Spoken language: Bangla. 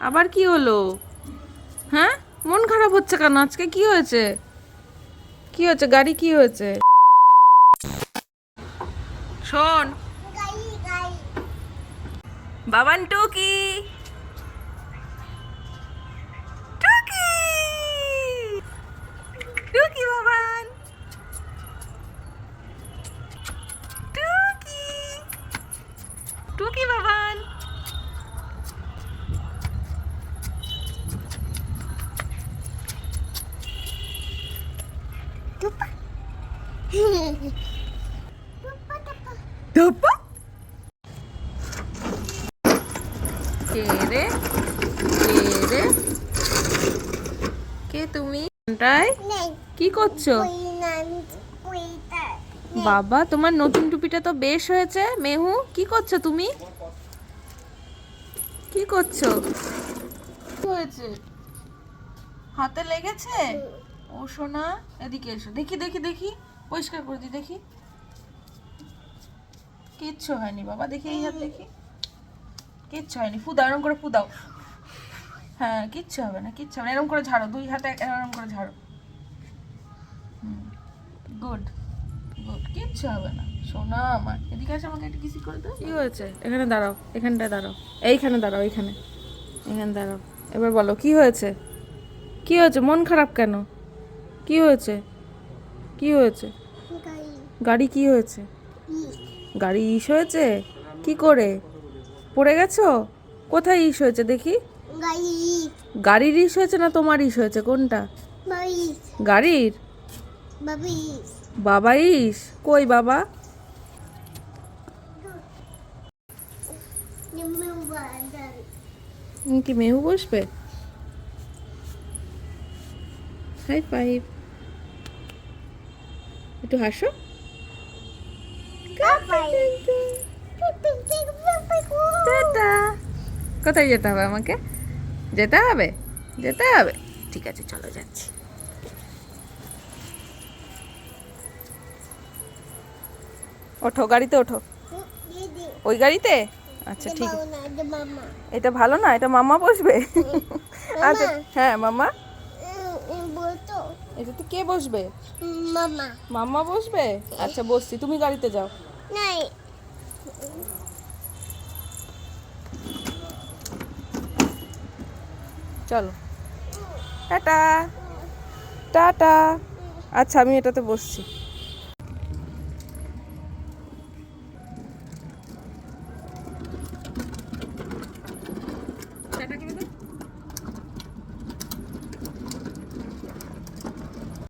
আবার কি হলো? হ্যাঁ? মন খারাপ হচ্ছে কেন? আজকে কি হয়েছে? কি হয়েছে? গাড়ি কি হয়েছে? শোন। বাবান টুকি। টুকি। টুকি বাবান। টুকি। টুকি বাবান। রে রে তুমি? কি করছ? বাবা তোমার নতুন টুপিটা তো বেশ হয়েছে। মেহু কি করছ তুমি? কি করছ? হয়েছে? হাতে লেগেছে? ও, সোনা, এদিকে এসো। দেখি দেখি দেখি। পরিষ্কার করে দি দেখি। কিচ্ছু হয়নি বাবা, দেখি এই হাত, দেখি। কিচ্ছু হয়নি। ফুদাও, এরম করে ফুদাও। হ্যাঁ কিচ্ছু হবে না, কিচ্ছু হবে না। এরম করে ঝাড়ো, দুই হাতে এরম করে ঝাড়ো। Good good. কিচ্ছু হবে না। সোনা আমার এদিকে আসে আমাকে একটা কিসি করে দাও। কি হয়েছে? এখানে দাঁড়াও এখানটায় দাঁড়াও। এইখানে দাঁড়াও এইখানে এখানে দাঁড়াও। এবার বলো, কি হয়েছে? কি হয়েছে? মন খারাপ কেন? কি হয়েছে? কি হয়েছে? গাড়ি কি হয়েছে? গাড়ি ইস হয়েছে? কি করে? পড়ে গেছো? কোথায় ইস হয়েছে দেখি? গাড়ির ইস হয়েছে না তোমার ইস হয়েছে? কোনটা? গাড়ির? বাবা ইস? কই বাবা? কি মেহু বসবে? High five. একটু হাসো। কোথায় যেতে হবে আমাকে? যেতে হবে? যেতে হবে? ঠিক আছে চলো যাচ্ছি। ওঠো গাড়িতে ওঠো। ওই গাড়িতে? আচ্ছা ঠিক আছে। এটা ভালো না এটা মামা বসবে? আচ্ছা হ্যাঁ মামা। এটাতে কে বসবে? মামা। মাম্মা বসবে? আচ্ছা বসছি। তুমি গাড়িতে যাও। নাই। চলো। টাটা। টাটা। আচ্ছা আমি এটাতে বসছি।